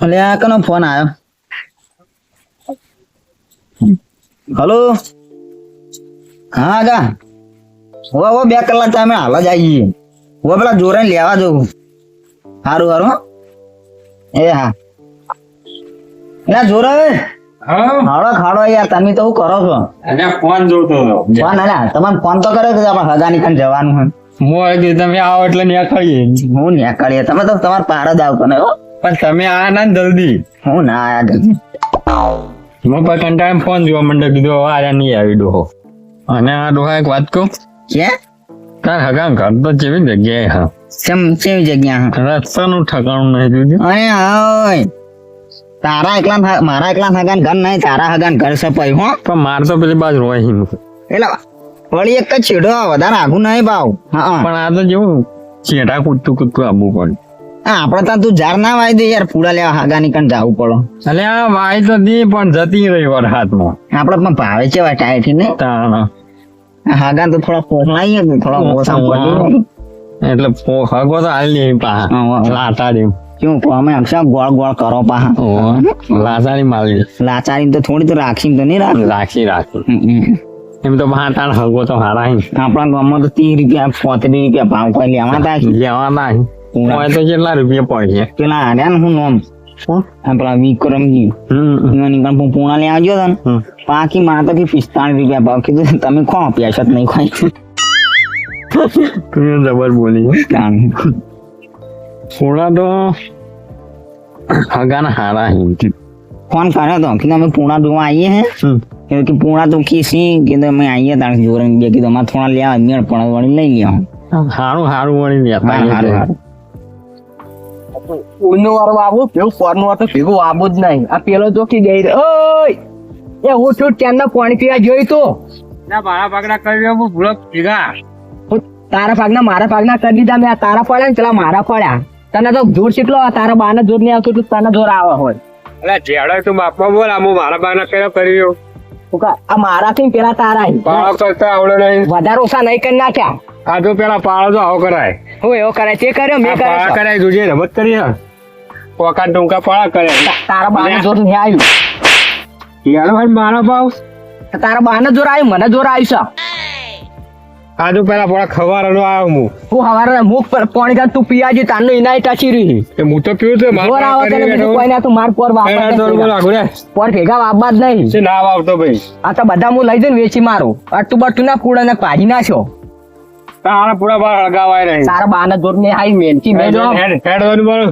અલે આ કનો ફોન આવ્યો હલો? હા ગા હો હો બે કલાક તમે હાલ જ આવીએ હો પેલા જોરે લેવા જવું. સારું સારું એ હા. ના જોરે હાડો ખાડો યાર તમે તો કરો છો? ફોન જોતો ફોન અલ્યા તમારે ફોન તો કર્યો કે આપણે હગાની ખાન જવાનું હોય મોય તમે આવો એટલે નીકળીએ. હું નીકળીએ. તમે તો તમારા પાર જ આવતો ને હો. પણ તમે આ ના જલ્દી. હું ના આયા જલ્દી. હું પછી કંટાળે ફોન જોવા માંડ્યો કીધું હવે આર્યા નહીં આવી ડોહો અને આ ડોહા એક વાત કહું? કે તાર હગા ઘર તો જેવી જગ્યાએ હા. કેમ કેવી જગ્યા રસ્તાનું ઠકાણું નહીં જોજો અરે હોય તારા એકલા મારા એકલા હગાન ઘર નહીં તારા હગાન ઘર સપાઈ હો. પણ માર તો પેલી બાજુ રોય હિમ. એટલે વળી એક જ છેડો વધારે આઘું નહીં ભાવ. હા પણ આ તો જેવું છેડા કૂદતું કૂદતું આવવું પડે. હા આપણે ત્યાં તું ઝાડ ના વાય દે યાર પૂડા લેવા હાગાની કણ જવું પડો. એટલે આ વાય તો દી પણ જતી રહી વરસાદમાં આપણે પણ ભાવે છે ટાઈટ ને? હાગા તો થોડા પોખલાઈએ ને થોડા ઓછા એટલે હગો તો હાલ નહીં પા. હા. દેવું કેવું અમે હંમેશા ગોળ ગોળ કરો પાહા લાચારી મારી. લાચારી તો થોડી તો રાખી તો નહીં રાખ? રાખી રાખી. એમ તો પા તાણ હગો તો હારા આપણા ગામમાં તો ત્રીસ રૂપિયા પોત્રીસ રૂપિયા ભાવ કોઈ લેવા તા હોય તો કેટલા રૂપિયા પડશે પેલા હાર્યા ને હું નોમ. આ પેલા વિક્રમજી એની હું પૂણા લઈ આવજો ને. પાકી માં તો કે પિસ્તાળીસ રૂપિયા ભાવ કીધું તમે ખો પ્યાસ જ નહીં ખોઈ તું જબર બોલી. થોડા તો હગાના હારા હી ફોન કર્યો તો કીધું અમે પૂણા જોવા આવીએ હે. કે પૂણા તો ખીસી કીધું અમે આવીએ તાણ જોરે બે. કીધું અમારે થોડા લેવા મેળ પણ વળી લઈ લ્યો. સારું સારું વળી લે સારું હારું, ઊંધું વાળું આવું. પેલું ફોનનું હતું ભેગું આવું જ નહીં. આ પેલો તો કી ગઈ ઓય! એ હું છું ત્યાંના પાણી પીવા જોઈ તો? ના મારા પાકડા કરી હું ભૂલો ભેગા. તારા પાકના મારા પાકના કરી દીધા મેં. તારા પડ્યા ને પેલા મારા પડ્યા. તને તો જોર કેટલો તારા બાને જોર નહીં આવતું તને જોર આવે હોય. એટલે જેડો તું બાપમાં બોલ આ હું મારા પગડા કર્યો કર્યો આ મારા થી પેલા તારા પાળો કરતા આવડે નહીં. વધારે ઓછા નહીં કરી નાખ્યા. આ તો પેલા પાળો તો આવો કરાય. હું એવો કરાય તે કર્યો મેં આ કર્યો કરાય જોજે રમત કરી પોકા ટૂંકા પાળા કરે. તારા બાને જોર નહીં આવ્યું યાર ભાઈ મારા ભાવ તારા બાને જોર આવ્યું મને જોર આવ્યું છે. આ તો પેલા પોળા ખવારનો આવ્યો હું હું હવારે મુખ પર પાણી કાઢ તું પીવાજી તારનું ઇનાઈ ટચી રહી. એ હું તો પીવું તો જોર આવે તને બીજું કોઈ ના તું માર પર વાપરતા ભેગા. પર ભેગા વાપવા જ નહીં. ના આવતો ભાઈ? આ તો બધા હું લઈ જઈને વેચી મારું. અટુ બટુ ના પૂડા ને ના નાખ્યો તારા પૂરા બાર હગાવાય રહી. તારા બાના જોર ને આઈ મેલકી મેજો હેડ હેડ ઓન બોલ.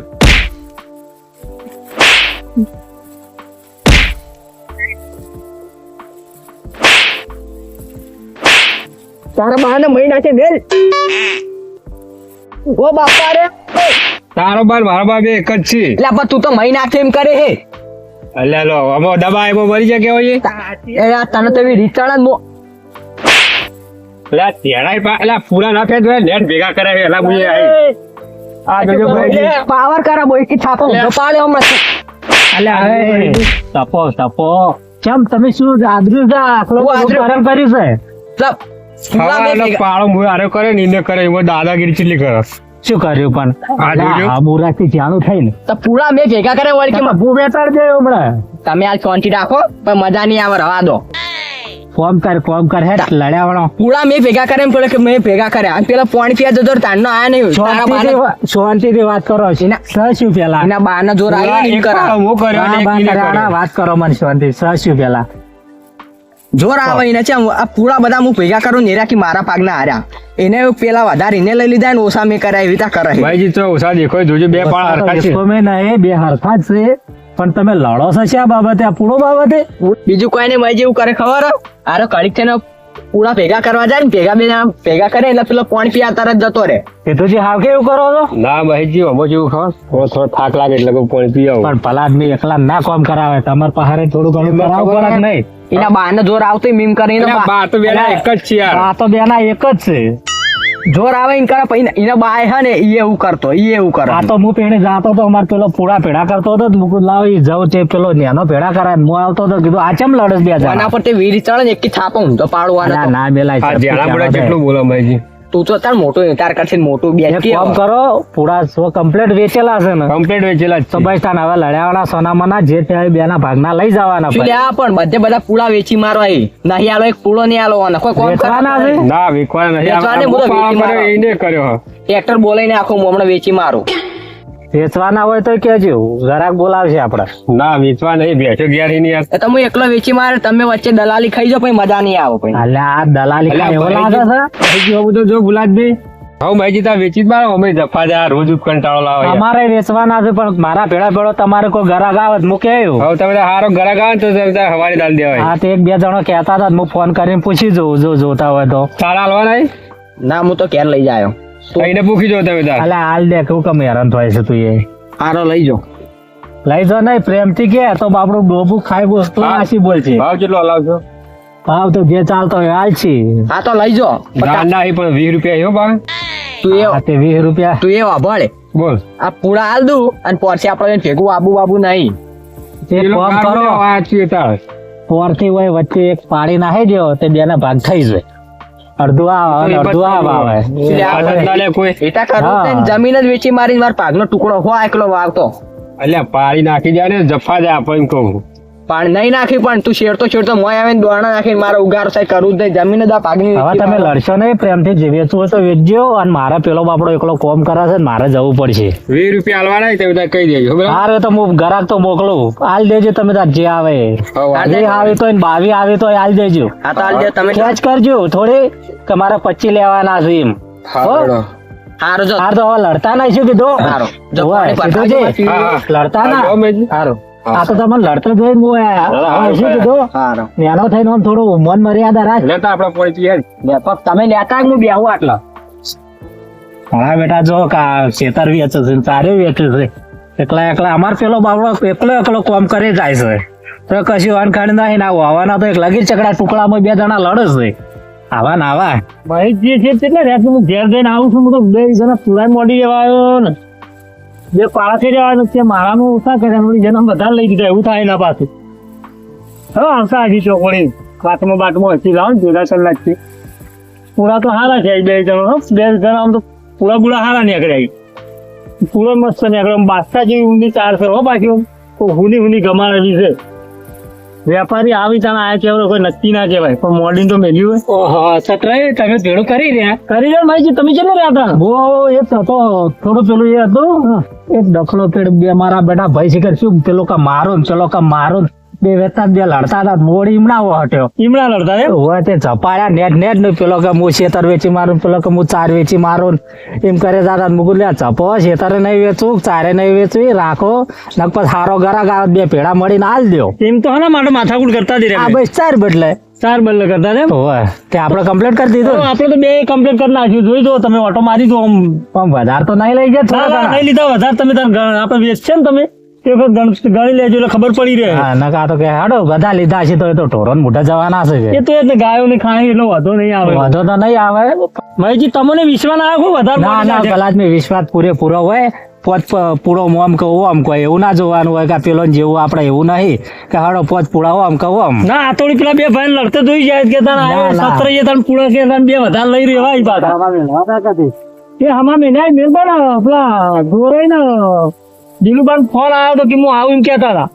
તારા બાને મહિના છે મેલ ઓ બાપા રે તારો બાર મારો બાપ એક જ છે. એટલે બા તું તો મહિના એમ કરે હે? અલ્યા લો અમો દબા મો મરી જગ્યા હોય એ? તને તો એવી મો અલ્યા તેડાઈ પા અલ્યા પૂરા ના ફેદ નેટ ભેગા કરે એલા મુજે આઈ. આ જોજો ભાઈ પાવર કરા બોય કે છાપો ઊંધો પાડ્યો હમણાં. અલે હવે તપો તપો. કેમ તમે શું આદર્યું છે? આખલો. કરણ કર્યું છે? ભેગા- પાળો મુ આરે કરે ને કરે એમાં દાદાગીરી ચીલી કરે? શું કર્યું પણ? આ જોજો. આ બુરાથી જાણું થઈ ને. તો પૂરા મેં ભેગા કરે વળી કે હું બેતાડ દે હમણાં. તમે આજ કોન્ટી રાખો પણ મજા નહીં આવે રવા દો. ફોન કર ફોન કર હે લડ્યા વાળો પૂળા મેં ભેગા કરે એમ પેલો કે મેં ભેગા કર્યા. અને પેલા પોણ પીવા જતો તારનો આયા નહીં શાંતિ શાંતિથી વાત કરો. એના- સહસ્યુ પેલા? એના બાના જોર આવ્યો નહીં કરા. હું કર્યો. વાત કરો મને શાંતિ. સહસ્યુ પેલા? જોર આવે એને છે આ પૂળા બધા હું ભેગા કરું ને કે મારા પાગના હાર્યા. એને પેલા વધારે એને લઈ લીધા ને ઓછા મેં કર્યા એવી રીતે કરે ભાઈજી તો ઓછા દેખો જોજો બે પાળા હરખા છે. મેં ના એ બે હરખા છે. પણ તમે લડો છો શા બાબતે? આ પૂરો બાબતે? બીજું કોઈ ને મય જેવું કરે ખબર? આરો કડીક છે ને પૂરા ભેગા કરવા જાય ને ભેગા બે ભેગા કરે એટલે પેલો પાણી પીવા તરત જતો રે એ તો જે હાવ કેવું કરો છો? ના ભાઈજી અમો જેવું ખબર? થોડો થોડો થાક લાગે એટલે પોણ પી આવું. પણ ભલા આદમી એકલા ના કામ કરાવે. તમારે પહારે થોડું ઘણું કરાવ પડે નહીં. એના બાને જોર આવતો મીમ કરીને બા તો બેના એક જ છે યાર. આ તો બેના એક જ છે. જોર આવે એને કરે પછી એના બાય હે ને ઈ એવું કરતો ઈ એવું કરે. આ તો હું પેણે જાતો તો અમાર પેલો પૂરા ભેડા કરતો હતો મુકુદ લાવ એ જાઉં તે પેલો નેનો ભેડા કરાય મો આવતો તો કીધું આ ચમ લડસ બે આના પર તે વીર ચડે ને એક થાપો તો પાડવાનો ના. ના બેલાય આ જેણા બડા કેટલું બોલો ભાઈજી? તું તો તાર મોટો તાર કરશે મોટું બે કામ કરો પૂરા સો કમ્પ્લીટ વેચેલા છે ને. કમ્પ્લીટ વેચેલા છે. સબાઈસ્તાન તાન હવે લડ્યાવાળા સોનામાના જે થાય બેના ભાગના લઈ જવાના શું લ્યા પણ બધે બધા પૂળા વેચી મારવા એ નહીં આલો એક પૂળો નહીં આલો અને કોઈ કોમ કરવાના છે? ના વેચવાના નહીં. વેચવાને બધો વેચી મારો એને કર્યો. ટ્રેક્ટર બોલાઈને આખું હું હમણાં વેચી મારું. વેચવાના હોય તો કેજો ઘરાક બોલાવશે આપડે. ના વેચવા નહીં બેઠો ગયા ની યાર તમે એકલો વેચી મારે તમે વચ્ચે દલાલી ખાઈ જાઓ પછી મજા નહીં આવે પછી. એટલે આ દલાલી અલ્યા, એવો લાગે છે? જો બધો જો ગુલાબભાઈ હવે મેં જીતા વેચી જ મારો અમે જફા આ રોજ જ કંટાળો લાવે અમારે વેચવાના છે પણ મારા ભેળા ભેળો તમારે કોઈ ઘરાક આવે તો મૂકે આવ્યું હવે તમે હારો ઘરાક આવે તો હવારી દાલ દેવાય. હા તો એક બે જણો કહેતા હતા હું ફોન કરીને પૂછી જોઉં જો જોતા હોય તો. તારા હાલવાના નહીં? ના હું તો કેર લઈ જાયો એને પૂછી જો તમે તાર. અલા હાલ દે કેવું કમ હેરાન થાય છે તું એ. આરો લઈ જો. લઈ જો નહીં પ્રેમથી કે તો બાપડું ડોબું ખાઈ બોસ તો આશી બોલ છે ભાવ કેટલો હલાવશો? ભાવ તો જે ચાલતો હોય હાલ છે. હા તો લઈ ના એ પણ વીસ રૂપિયા હો ભાવ. તું એ તે વીસ રૂપિયા. તું એ વાભળ. બોલ. આ પૂળા હાલ દઉં અને પોરથી આપણે ભેગું આબુ બાબુ નહીં. તે ફોન કરો. આ તાર. પોરથી હોય વચ્ચે એક પાડી નાખી દો તે બેના ભાગ થઈ જાય. અડધું આવે અડધું આવે એટલે એટા જમીન જ વેચી મારી મારા પાગનો ટુકડો હોય એકલો વાવતો. અલ્યા પાડી નાખી જાય ને જફા જાય આપણને કહું. પણ નહીં નાખી પણ તું શેરતો શેરતો મોય આવીને દોણા નાખીને મારો ઉગાર થાય કરું જ નહીં. જમીન જ આ હવે તમે લડશો નહીં પ્રેમથી જે વેચવું હોય તો વેચજો અને મારા પેલો બાપડો એકલો કોમ કરે છે ને મારે જવું પડશે. વીસ રૂપિયા હાલવાના તે બધા કહી દેજો બરાબર? હારે તો હું ગરાક તો મોકલું. હાલ દેજો તમે તાર જે આવે. આજે આવે તો બાવી આવે તો હાલ દેજો. હા તો હાલ દે તમે ખેંચ કરજો થોડી કે મારે પચી લેવાના છે એમ. હા. હારો જો. હાર તો હવે લડતા નહીં શું કીધું? હારો. લડતા ના? હા, જો મેજી. હારું. આ તો તમને લડતો જોઈ હવે શું કીધું. નેનો થઈને આમ થોડું મન મર્યાદા રાખ. લેતા તો આપણે પહોંચી યાર. વ્યાપક તમે લેતા હું બેહું આટલા. હા બેટા જો કા ખેતર વેચે છે તારે વેચે છે. એકલા એકલા અમાર પેલો બાબડો એકલો એકલો કોમ કરે જાય છે. તો કશું વાનખાડ નહીં ના આવવાના તો એક લગીર ચકડા ટુકડામાં બે જણા લડે છે. આવા ના આવા. ભાઈ જે છે એટલે રહેતું હું ઘેર જઈને આવું છું હું તો બે જણા પુરાય મોડી જવા આવ્યો ને. બે પાળા જવાનું છે મારામાં ઓછા કર્યા જણા બધા લઈ દીધા એવું થાય ના પાસે હવે આવતા હજી ચોકડી બાટમાં બાટમાં હસી લાવો ને ભેગા કલાકથી પૂરા તો હારા છે બે જણા બે જણા આમ તો પૂરા બુડા હારા નીકળ્યા પૂરો મસ્ત નીકળ્યો. બાદશાહ જેવી ઊંડી ચાર છે હો તો હુની હુની ગમાડેલી છે. વેપારી આવી તને આયા કેવડો કોઈ નક્કી ના કહેવાય. પણ મોડી તો મેલ્યું હોય. ઓહો સતરાય તમે ભેળું કરી રહ્યા? કરી રહ્યા ભાઈ તમે કેમ રહ્યા હતા બો એ તો થોડો થોડું પેલું એ હતું. એક ડખલો પેડ બે મારા બેટા ભાઈ શિખર શું? પેલો કા મારો ને પેલો કા મારો બે વેતા બે લડતા હતા મોડી ઈમણાવો હટ્યો. ઈમડા લડતા એમ? હોય તે ઝપાયા નેટ નેટ ને પેલો કે હું શેતર વેચી મારું પેલો કે હું ચાર વેચી મારું એમ કરે દાદા મુકુલ લે ઝપો શેતરે નહીં વેચવું ચારે નહીં વેચવી રાખો. નકપત હારો ગરાક બે પેડા મળીને હાલ દો એમ તો હા માટે માથાકૂટ કરતા જ આ બસ ચાર બદલે. ચાર બંધ કરતા ને હોય તે આપણે કમ્પ્લીટ કરી દીધું આપણે તો બે કમ્પ્લીટ કરી નાખ્યું. જોઈ દો તમે ઓટો મારી દો આમ પણ વધારે તો નહીં લઈ ગયા થોડા નહીં લીધા વધારે તમે તાર આપણે વેચ છે ને તમે? તે વખત ગણી લેજો એટલે ખબર પડી રહે. હા નકા તો કે હાડો બધા લીધા છે તો એ તો ઢોરો મોટા જવાના છે એ તો એટલે ગાયો ની ખાણી એટલો વાંધો નહીં આવે. વાંધો તો નહીં આવે. ભાઈજી તમને વિશ્વાસ ના આવે વધારે ના ના કલાક મેં વિશ્વાસ પૂરેપૂરો હોય પોત પૂળો પૂરો મોમ કહું ઓમ કહે એવું ના જોવાનું હોય કે પેલો જેવું આપણે એવું નહીં કે હાડો પોચ પૂરા ઓમ કહું ઓમ ના આ થોડી પેલા બે ભાઈ લડતે જોઈ જાય કે તને ના, ના. સત્ર એ તને પૂળો કે તને બે વધારે લઈ રહેવાય પાછા. એ હમા મહિના મેલબાન પેલા ગોરાઈ ને દિલુબાન ફોન આવ્યો તો કે હું આવું એમ કહેતા હતા.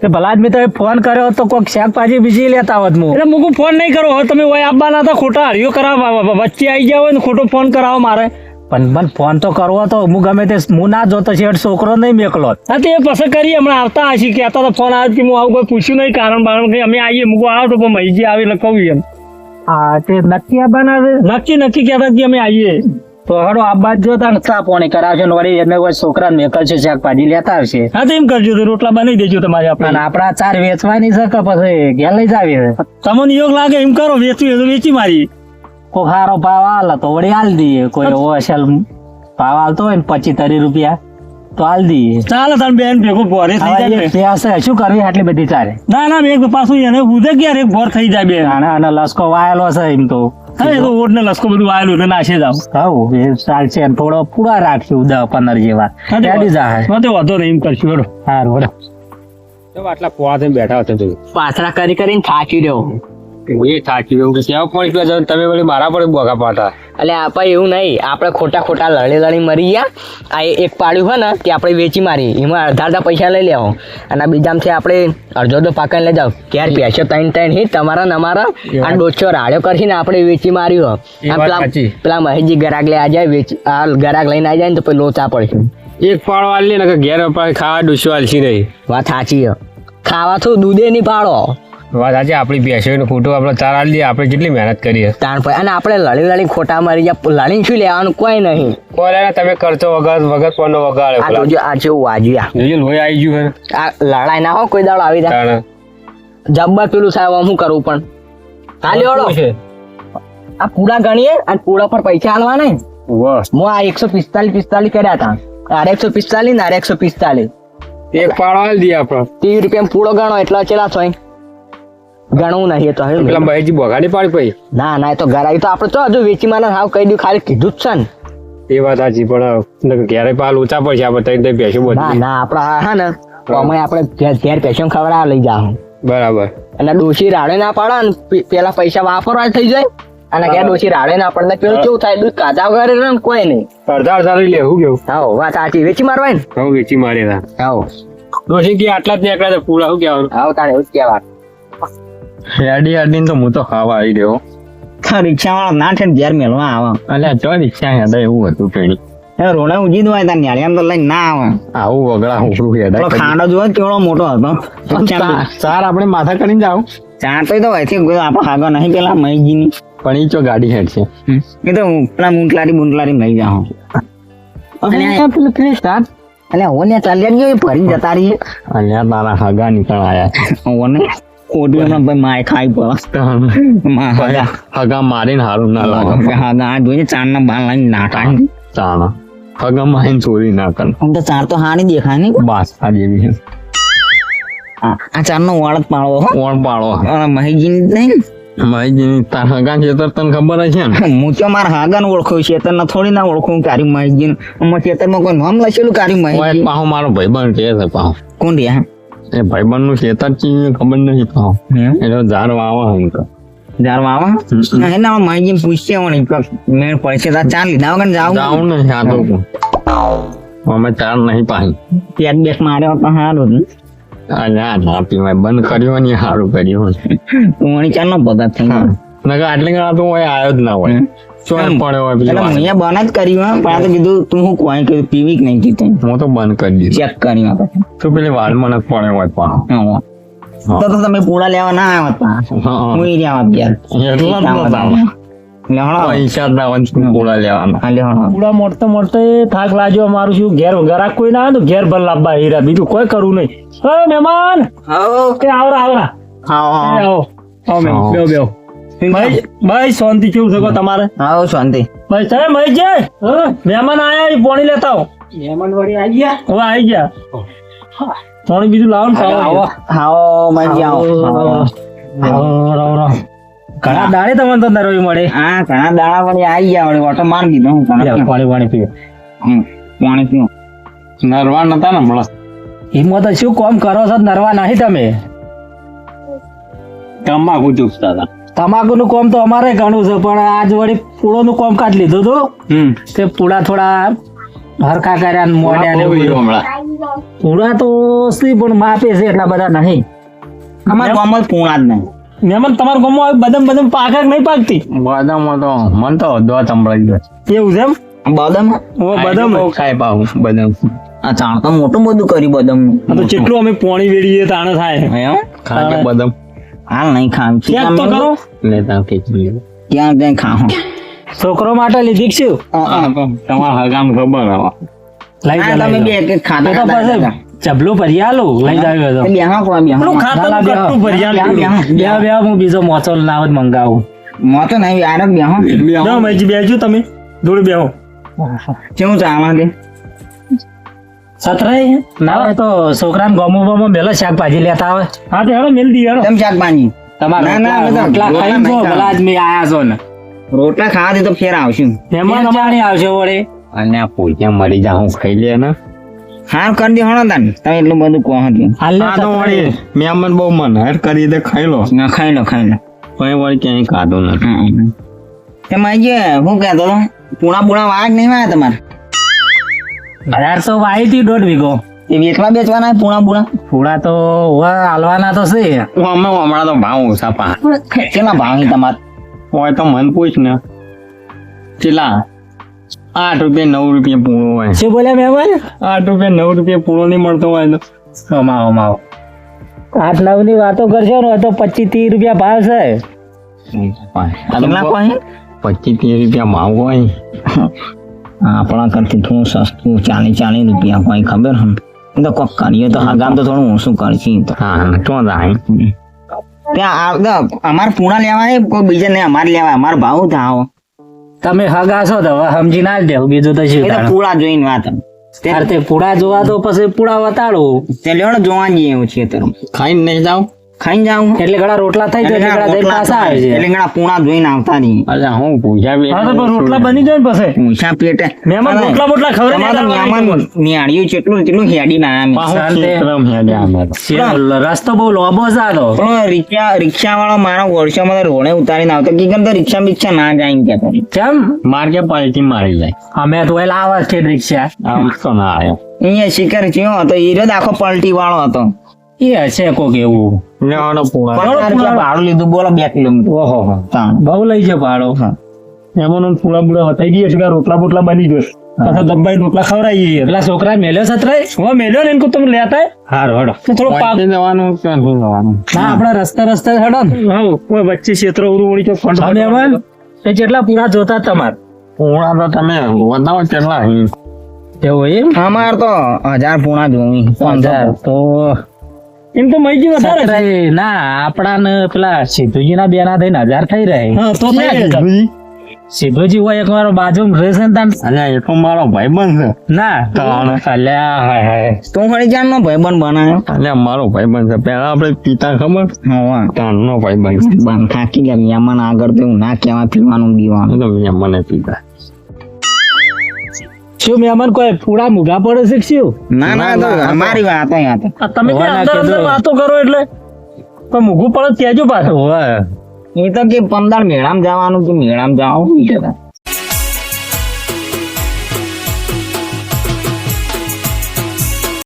કે ભલા જ મેં તો ફોન કર્યો હતો તો કોઈક શાકભાજી બીજી લેતા હોત હું એટલે મુકુ ફોન નહીં કરો હવે તમે હોય આપવાના હતા ખોટા હરિયો કરાવવા વચ્ચે આવી ગયા હોય ને ખોટો ફોન કરાવો મારે. પણ મને ફોન તો કરવો તો હું ગમે તે હું ના જોતો છે છોકરો નહીં મેકલો. હા તો પછી કરી હમણાં આવતા હશી કહેતા તો ફોન આવ્યો કે હું આવું કોઈ પૂછ્યું નહીં કારણ બારણ કે અમે આવીએ મૂકો આવો તો પણ મહીજી આવે એટલે કહું એમ. હા તે નક્કી આવવાના નક્કી નક્કી કહેતા કે અમે આવીએ. તો હડો આ બાદ જોતા ને ચા પાણી કરાવશે ને વળી એને કોઈ છોકરા મેકલશે શાકભાજી લેતા આવશે. હા તો એમ કરજો તો રોટલા બનાવી દેજો તમારે આપણે. આપણા ચાર વેચવાની છે કે પછી ઘેર લઈ જાવી તમને યોગ લાગે એમ કરો વેચવી વેચી મારી. કોઈ સારો ભાવ આલે તો વળી આલ દઈએ. કોઈ એવો ભાવ આલતો હોય ને પચીસ ત્રીસ રૂપિયા તો આલ દઈએ. ચાલો તને બેન ભેગો ભોરે થઈ જાય ને. શું કરવી આટલી બધી ચારે ના ના એક પાછું એને ઉધે ક્યાં એક ભોર થઈ જાય બેન. અને અને લસકો વાયેલો છે એમ તો. હા એ તો ઓટ ને લસકો બધું આવેલું એટલે નાશે જાવ હાઉ એ ચાલશે ને થોડો પૂરા રાખશું દસ પંદર જેવા. રેડી જાય તો વાંધો નહીં એમ કરશું હેડો. સારું હેડો. આટલા પોવા થઈને બેઠા હતા પાથરા કરી કરીને થાકી રહ્યો. એ થાકી ગયું. ત્યાં પણ એકલા જાવ તમે વળી મારા પર બોગા પાટા એટલે આપણે એવું નહીં. આપણે ખોટા ખોટા લડી લડી મરી ગયા. આ એક પાડ્યું હોય ને તે આપણે વેચી મારી. એમાં અડધા અડધા પૈસા લઈ લેવો. અને આ બીજામાંથી આપણે અડધો અડધો પાકા લઈ જાવ ક્યારે પૈસો ત્રણ ત્રણ હી તમારા ને અમારા. અને ડોચો રાડ્યો કરીને આપણે વેચી માર્યું આ પેલા. પેલા મહેશજી ગરાક લઈ આ જાય વેચી આ ગરાક લઈને આવી જાય ને તો પછી લોચા પડશે એક પાડો આલી ને ઘેર ખાવા ડોસો આલસી નહીં. વાત સાચી છે ખાવા તો દૂધે નહીં પાડો. વાત આજે આપણી ભેંસો ખોટું આપણે તાર આલી દઈએ આપણે કેટલી મહેનત કરીએ. તાણ પછી અને આપણે લડી લડી ખોટા મારી ગયા લડીને શું લેવાનું? કોઈ નહીં. બોલે તમે કરતો વગર વગર કોનો આ વગાડે જોજો આ જેવું વાજ્યા. જોજો લોહી આવી ગયું આ લડાઈ ના હો કોઈ દાડો આવી જાય. તાણે. જબ્બર પેલું સાહેબ હું કરું પણ. હાલી ઓળો. છે? આ પૂરા ગણીએ અને પૂરા પર પૈસા આલવા નહીં. હું આ એકસો પિસ્તાલીસ પિસ્તાલીસ કર્યા હતા આરે એકસો પિસ્તાલીસ ને આરે એકસો પિસ્તાલીસ. એક પાડો આલી આપણે. ત્રીસ રૂપિયા પૂળો ગણો એટલા ચેલા થાય ગણવું નહીં તો હવે પેલા ભાઈજી બોગાડી પાડી પછી? ના ના એ તો ઘરાઈ તો આપણે તો હજુ વેચી માને હાવ કહી દઉં ખાલી કીધું જ છે ને. એ વાત સાચી પણ ક્યારે પાલ ઓછા પડશે આપણે તઈ તઈ બધું ના ના આપણે હા ને. અમે આપણે ઘેર પેશન ખવડાવવા લઈ જાઓ બરાબર. અને ડોશી રાડે ના પાડે ને પેલા પૈસા વાપરવા થઈ જાય. અને ક્યાં ડોશી રાડે ના પડે પેલું કેવું થાય દૂધ કાચા વગર રહે ને કોઈ નહીં. અડધા અડધા લઈ લેવું કેવું? હા વાત સાચી વેચી મારવાય ને? હું વેચી મારી હાઓ ડોસી કે આટલા જ નીકળ્યા પૂરા શું કહેવાનું? હા તારે એવું જ કહેવાય હેડી હેડી તો હું તો ખાવા આવી રહ્યો રિક્ષા વાળા ના છે ઘેર મેળવા આવે. અલ્યા જો રિક્ષા હેડા એવું હતું પેલી. એ રોડે ઉજી દો તાર ન્યાળી તો લઈને ના આવે. આવું વગડા ઉભરું હેડા ખાડો જોયો કેવડો મોટો હતો. ચાર આપણે માથા કરીને જાવ ચાર તો તો આપણો નહીં પેલા મહીજીની પણ એ ચો ગાડી હેડ છે. એ તો પેલા મુંટલારી મુંટલારી મહી જાઉં. એટલે ઓને ચાલ્યા ગયો ફરી જતા રહીએ. અલ્યા તારા હગા નીકળ આયા ઓને ખોટું ભાઈ ના ચાર ના તો હાની દેખાય નો વાળ પાડવો પાડો અને મહીજી નહીં મારી તાર ચેતર તને ખબર હશે ને ને મારા હાગા ને ઓળખું ચેતન ને થોડી ના ઓળખું કારી મહીજી આમાં ચેતનમાં કોઈ નામ લખેલું કારી મહીજી પાહો મારો ભાઈબંધ કે છે પાહો. કોણ એ ભાઈબંધનું ખેતર છે ખબર નથી તો. એટલે ઝાડ વાવા હમ તો. ઝાડ વાવા એના મહીજી પૂછશે પણ મેળ પડશે તો ચાર લીધા વગર જાવ જાઉં ને હા તો. અમે ચાર નહીં પાહી પેટ બેટ માર્યો તો સારું ના ના પીવાય. બંધ કર્યો ને સારું કર્યું. તું ચાર નો પગાર થઈ ગયો આટલી ગણા તો હોય આવ્યો જ ના હોય. ચોય પડ્યો હોય એટલે મેં બંધ જ કર્યું હે, પણ આ તો કીધું તું હું કોઈ કીધું પીવી કે નહીં કીધું હું તો બંધ કરી દીધું. ચેક કરી આપણે તો પેલી વાળમાં જ પડ્યો હોય પણ. તો તો તમે પૂળા લેવા ના આવત પણ હું. ઈ આવત યાર એટલા જ નતા. લેહણો પૈસા જ ના હોય ને પૂરા લેવાના. હા લેહણો પૂરા મોટતો મોટતો થાક લાગ્યો મારું શું ઘેર ગરાક કોઈ ના આવે તો ઘેર ભર લાવવા હીરા. બીજું કોઈ કરવું નહીં. મહેમાન. આવરા આવરા. આવો. બેહો. ભાઈ ભાઈ શાંતિ કેવું છે તમારે? આવો શાંતિ. ભાઈ સાહેબ ભાઈ જય મહેમાન આયા પોણી લેતા આવો. મહેમાન વળી આવી ગયા? હવે આવી ગયા. પાણી બીજું લાવો ને હાઓ માજી આવો. આવો, આવો, આવો. ઘણા દાડે તમને તો નરવી મળે. હા ઘણા દાડા વળી આવી ગયા વળી ઓટો માર દીધો હું પાણી પાણી પીવો હમ, પાણી પીવું નરવા નતા ને હમણાં. એમાં તો શું કામ કરો છો? નરવા નહીં તમે? તમાકુ ચૂપતા હતા તમાકુ નું કામ તો અમારે ઘણું છે પણ આજ વળી પૂળોનું કોમ કાઢ લીધું હતું. તે પૂળા થોડા હરખા કર્યા ને મોઢ્યા ને હમણાં. પૂળા તો સી પણ માપે છે એટલા બધા નહીં. અમારે ગામમાં પૂણા જ નહીં. મેમન તમારા ગામમાં બદામ બદામ પાકે કે નહીં પાકતી? બદામ તો મન તો અધવા સંભળાઈ ગયો એવું છે એમ? બદામ? ઓ બદામ ખાય પાહું બદામ. આ ચાણ તો મોટું બધું કર્યું બદામ તો જેટલું અમે પોણી વેડીએ તાણ થાય. ખાય કે બદામ. હાલ નહીં ખાવ. ક્યાંક તો કરો લેતા કે ક્યાં ક્યાં ખાવ? છોકરો માટે લીધી છું તમારા હગામ ખબર હવે. લઈ જા તમે બે. એક ખાતા ખાતા ચબલું ભરી લઈ જાવ તો. બે હા કોઈ બે હા ખાતા. કટ્ટું ભરી બે બે હા. બે બે હું બીજો મોચો લાવ મંગાવું. મોચો નહીં યાર બે હા. જો મેજી બેજો તમે. જોડે બેહો. કેવું ચાલે કે સતરાય ના. તો છોકરાને ગમો ગમો મેલો શાકભાજી લેતા આવે. હા તો હેડો મેલ દી હેડો. તેમ શાકભાજી? તમારા ના, ના, રોટલા- જો આયા છો ને. રોટલા ખાવાથી તો ફેર આવશું. મહેમાન અમારે આવશે વળી. અને આ પોઈચા મરી જા હું ખાઈ લે ને. હાર કરી દે હણો તાન. તમે એટલું બધું કહો હતું હાલ આ તો. વળી મહેમાન બહુ મન હેર કરી દે ખાઈ લો. ના ખાઈ લો ખાઈ લો. કોઈ વાર ક્યાંય ખાધું નથી. એમાં જે હું કહેતો પૂણા પૂણા વાગ નહીં વાયા તમારે? હજાર તો થી દોઢ વીઘો. એ વેચવા બેચવાના પૂણા પૂણા? પૂણા તો હવે હાલવાના તો છે. અમે હમણાં તો ભાવ ઓછા પા કેટલા ભાવ તમારે? હોય તો મન પૂછ ને. કેટલા? આઠ રૂપિયા નવ રૂપિયા પૂરો હોય. શું બોલ્યા મહેમાન? આઠ રૂપિયા નવ રૂપિયા પૂરો નહીં મળતો હોય તો. અમાવો અમાવો આઠ નવની વાતો કરશો ને તો પચીસ ત્રીસ રૂપિયા ભાવ છે. પચીસ ત્રીસ રૂપિયા ભાવ હોય. આપણા કરતી થોડું સસ્તું ચાલી ચાલી રૂપિયા હોય ખબર હમ તો કોક કરીએ તો હગામ તો થોડું ઓછું કરશી. તો હા તો જાય ત્યાં અમારે પૂણા લેવા છે કોઈ બીજા ને અમારે લેવા અમારો ભાવ થાવ. તમે હગા છો તો સમજી ના દેવ બીજું તો શું પૂળા જોઈને વાત ત્યારે તે પૂળા જોવા તો પછી પૂળા વતાડું. તે લેવડો જોવા જઈએ એવું છે ખાઈને નહીં જાવ ખાઈને જાઉં એટલે ઘણા રોટલા થાય એટલે જાય ઘણા ઘણા પાછા આવે એટલે છે. ઘણા પૂણા જોઈને આવતા નહીં. અરે હું પૂછા બે હા તો રોટલા બની જાય ને પછી. પૂછા પેટે. મહેમાન રોટલા બોટલા ખવડાવી તમારે તો મહેમાન નિહાળ્યું છે એટલું એટલું હેડી ના આમ. રસ્તો બહુ લોબો જાતો પણ રિક્ષા રિક્ષા વાળો મારો વર્ષોમાં તો રોણે ઉતારીને આવતો. કે કેમ તો રિક્ષા બિક્ષા ના જાય કે કેમ? માર્ગે પલટી મારી જાય. અમે તો એલા આવા છે રિક્ષા. આમ તો ના આવ્યો અહીંયા શિકાર થયો હતો એ રહ્યો આખો પલટી વાળો હતો. એ હશે કોક એવું. લેવાનો રૂપિયા ભાડું લીધું બોલો બે કિલોમીટર. ઓહો. બહુ લઈ છે ભાડો. મહેમાનો પૂરા પૂરા વતાઈ દઈએ છે રોટલા બોટલા બની જશે પાછા દબાઈ રોટલા ખવડાવીએ પેલા છોકરા મેલ્યો સતરાય હું મેલ્યો ને એને તમે લેતા? હારો હડો. તો થોડો પાક જવાનું જવાનું? ના આપડે રસ્તે રસ્તે હેડો ને. હા કોઈ વચ્ચે ક્ષેત્ર ઉરું વળી કે ફંડ મહેમાન એ જેટલા પૂરા જોતા તમાર. પૂરા તો તમે વધાવો કેટલા? એવું એમ? અમાર તો હજાર પૂણા જોવી પંદર તો એમ તો મહીજી વધારે છે. ના આપણા ને પેલા સિદ્ધુજી ના બેના થઈને હજાર થઈ રહે. હા તો થઈ સિદ્ધુજી? હોય એક મારો બાજુ રહેશે ને તાન. અને એ તો મારો ભાઈ બનશે ના. અલ્યા હાય હાય. તું ફરી જાણ નો ભાઈબંધ બનાવ્યો અલ્યા મારો ભાઈ બનશે પેલા આપણે પિતા ખબર? હા તારનો ભાઈ બનશે બંધ થાકી ગયા મહેમાન આગળ તો ના કેવા પીવાનું દીવાનું તો મેં મને પિતા શું મહેમાન કોઈ પૂરા મૂગા પડે છે શું ના ના તો અમારી વાત અહીં આ તમે કે અંદર અંદર વાતો કરો એટલે? પણ મૂકવું પડે ત્યાજો પાછું હોય એ તો કે પંદર મેળામાં જવાનું કે મેળામાં જવાનું?